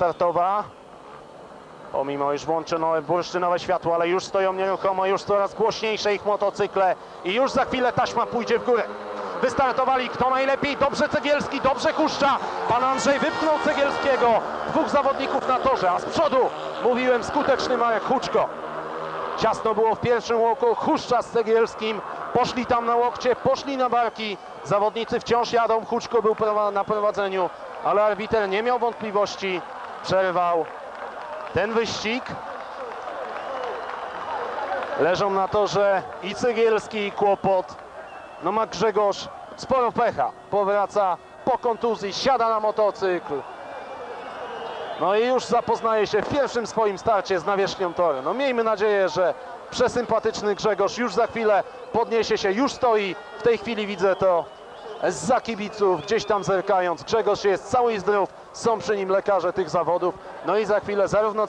startowa. Pomimo iż włączono bursztynowe światło, ale już stoją nieruchomo, już coraz głośniejsze ich motocykle i już za chwilę taśma pójdzie w górę. Wystartowali kto najlepiej, dobrze Cegielski, dobrze Huszcza. Pan Andrzej wypchnął Cegielskiego, dwóch zawodników na torze, a z przodu, mówiłem, skuteczny Marek Huczko. Ciasno było w pierwszym łoku, Huszcza z Cegielskim, poszli tam na łokcie, poszli na barki. Zawodnicy wciąż jadą, Huczko był na prowadzeniu, ale arbiter nie miał wątpliwości, przerwał ten wyścig. Leżą na torze i Cegielski, i Kłopot. No ma Grzegorz sporo pecha. Powraca po kontuzji, siada na motocykl. No i już zapoznaje się w pierwszym swoim starcie z nawierzchnią toru. No miejmy nadzieję, że przesympatyczny Grzegorz już za chwilę podniesie się, już stoi. W tej chwili widzę to za kibiców, gdzieś tam zerkając. Grzegorz jest cały i zdrów, są przy nim lekarze tych zawodów. No i za chwilę zarówno